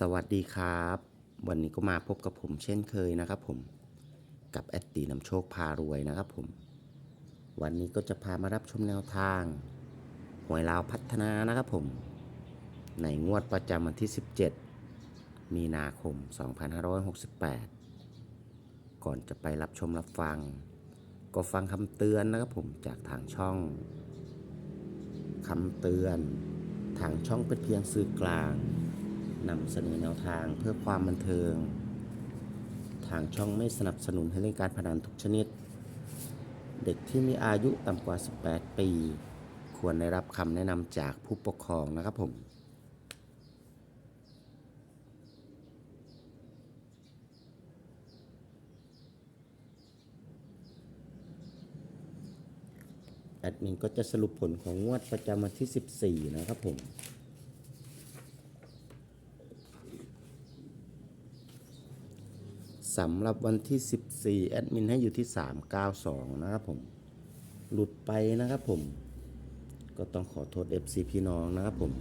สวัสดีครับ วันนี้ก็มาพบกับผมเช่นเคยนะครับผมกับแอดตีนำโชคพารวยนะครับผม วันนี้ก็จะพามารับชมแนวทางหวยลาวพัฒนานะครับผม ในงวดประจำวันที่ 17 มีนาคม 2568 ก่อนจะไปรับชมรับฟัง ก็ฟังคำเตือนนะครับผมจากทางช่องคำเตือน ทางช่องเป็นเพียงสื่อกลาง นำเสนอแนวทางเพื่อความบันเทิง ทางช่องไม่สนับสนุนให้เล่นการพนันทุกชนิด เด็กที่มีอายุต่ำกว่า 18 ปี ควรได้รับคำแนะนำจากผู้ปกครองนะครับผมแอดมินก็จะสรุปผลของงวดประจำวันที่ 14 นะครับผม สำหรับวันที่ 14 แอดมินให้อยู่ที่ 392 นะครับผม หลุดไปนะครับผม ก็ต้องขอโทษ FC พี่น้องนะครับผม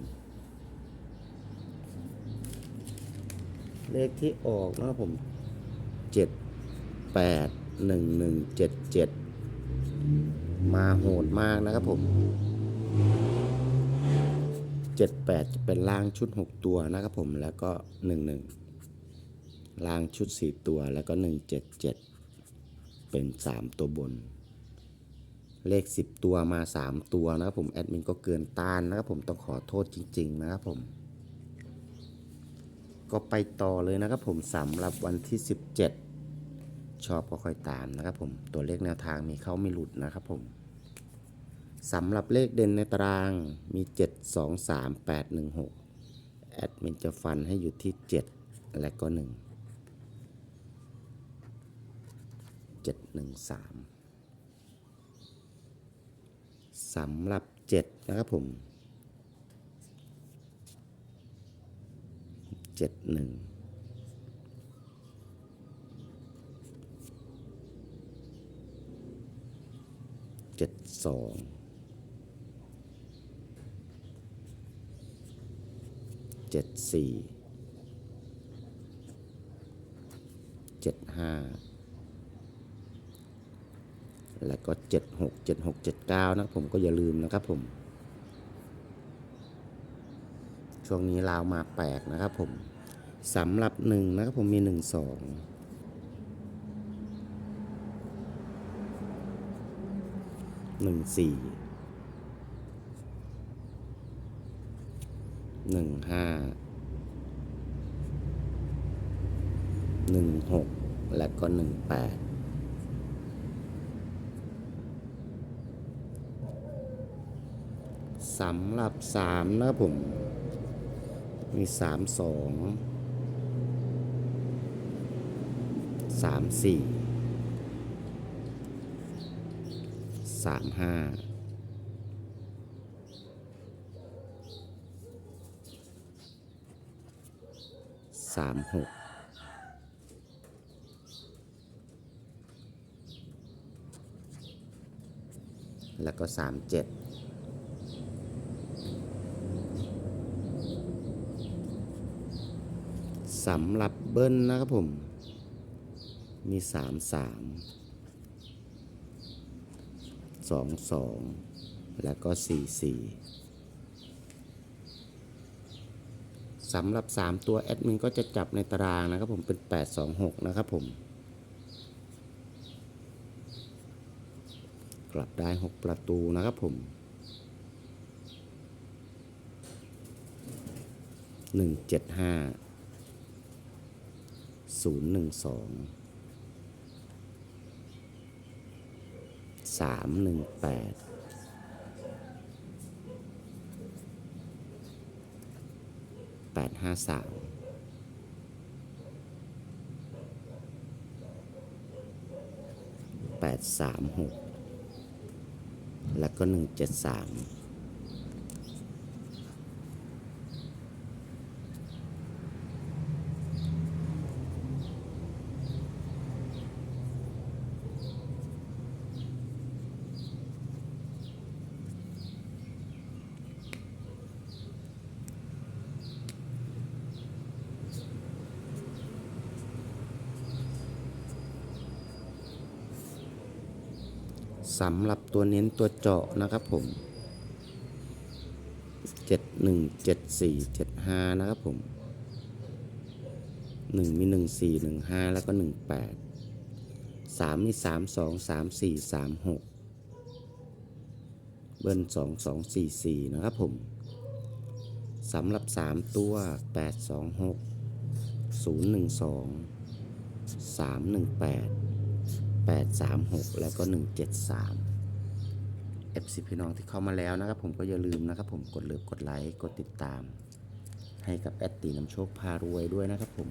เลขที่ออกนะครับผม 7 8 1 1 7 7 มาโหดมากนะครับผม 78 จะเป็นล่างชุด 6 ตัวนะครับผมแล้วก็ 11 ล่างชุด 4 ตัวแล้วก็ 177 เป็น 3 ตัวบน เลข 10 ตัวมา 3 ตัวนะครับผมแอดมินก็เกินต้านนะครับผมต้องขอโทษจริง ๆ นะครับผม ก็ไปต่อเลยนะครับผมสำหรับวันที่ 17 ชอบก็ค่อยตามนะครับผมตัวเลขแนวทางมีเข้าไม่หลุดนะครับผมสำหรับเลขเด่นในตารางมี 7 2 3 8 1 6 แอดมินจะฟันให้อยู่ที่ 7 และก็ 1 เจ็ดหนึ่งสามสำหรับเจ็ดนะครับผมเจ็ดหนึ่งเจ็ดสองเจ็ดสี่เจ็ดห้า เจ็ดเก้านะผมก็อย่าลืมนะครับผม ช่วงนี้ลาวมาแปลกนะครับผมสำหรับหนึ่งนะครับผมมีหนึ่งสองหนึ่งสี่หนึ่งห้าหนึ่งหกและก็หนึ่งแปด สำหรับสามนะครับผม มีสามสองสามสี่สามห้าสามหกแล้วก็สามเจ็ด สำหรับเบิ้ลนะครับผม มีสามสามสองสองแล้วก็สี่สี่สำหรับ 3 ตัวแอดมินก็จะจับในตารางนะครับผมเป็น 8 2 6 นะครับผม กลับได้ 6 ประตูนะครับผม 1 7 5 0 1 2สามหนึ่งแปดแปดห้าสามแปดสามหกแล้วก็หนึ่งเจ็ดสาม สำหรับตัวเน้นตัวเจาะนะครับผม 717475 นะครับผม 1 มี 1415 แล้วก็ 18 3 มี 32 34 36 เบิ้ล2244 นะครับผม สำหรับ 3 ตัว 826 012 318 836 แล้วก็ 173 FC พี่น้องที่เข้ามาแล้วนะครับ ผมก็อย่าลืมนะครับ ผมกดเลิฟกดไลค์กดติดตาม ให้กับแอดตีน้ำโชคพารวยด้วยนะครับ ผม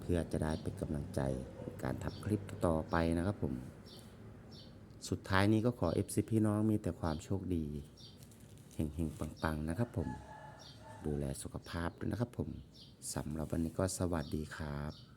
เพื่อจะได้เป็นกำลังใจในการทำคลิปต่อไปนะครับ ผม สุดท้ายนี้ก็ขอ FC พี่น้องมีแต่ความโชคดีเฮงๆปังๆนะครับ ผมดูแลสุขภาพด้วยนะครับ ผมสำหรับวันนี้ก็สวัสดีครับ